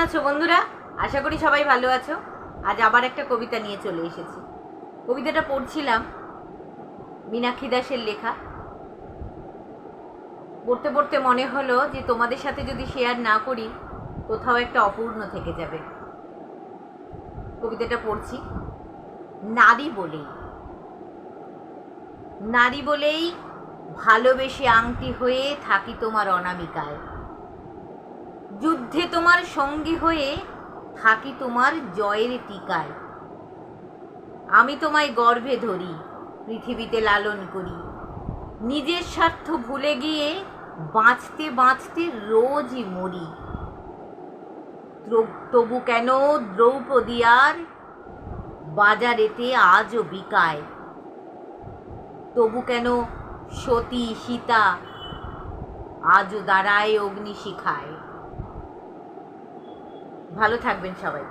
আছো বন্ধুরা? আশা করি সবাই ভালো আছো। আজ আবার একটা কবিতা নিয়ে চলে এসেছি। কবিতাটা পড়ছিলাম মীনাক্ষী দাসের লেখা। পড়তে পড়তে মনে হলো যে তোমাদের সাথে যদি শেয়ার না করি, কোথাও একটা অপূর্ণ থেকে যাবে। কবিতাটা পড়ছি, নারী বলেই। নারী বলেই ভালোবেসে আংটি হয়ে থাকি তোমার অনামিকায়। যুদ্ধে তোমার সঙ্গী হয়ে থাকি তোমার জয়ের টিকায়। আমি তোমায় গর্ভে ধরি, পৃথিবীতে লালন করি। নিজের স্বার্থ ভুলে গিয়ে বাঁচতে বাঁচতে রোজই মরি। তবু কেন দ্রৌপদী আর বাজারেতে আজও বিকায়? তবু কেন সতী সীতা আজও দাঁড়ায় অগ্নিশিখায়? ভালো থাকবেন সবাই।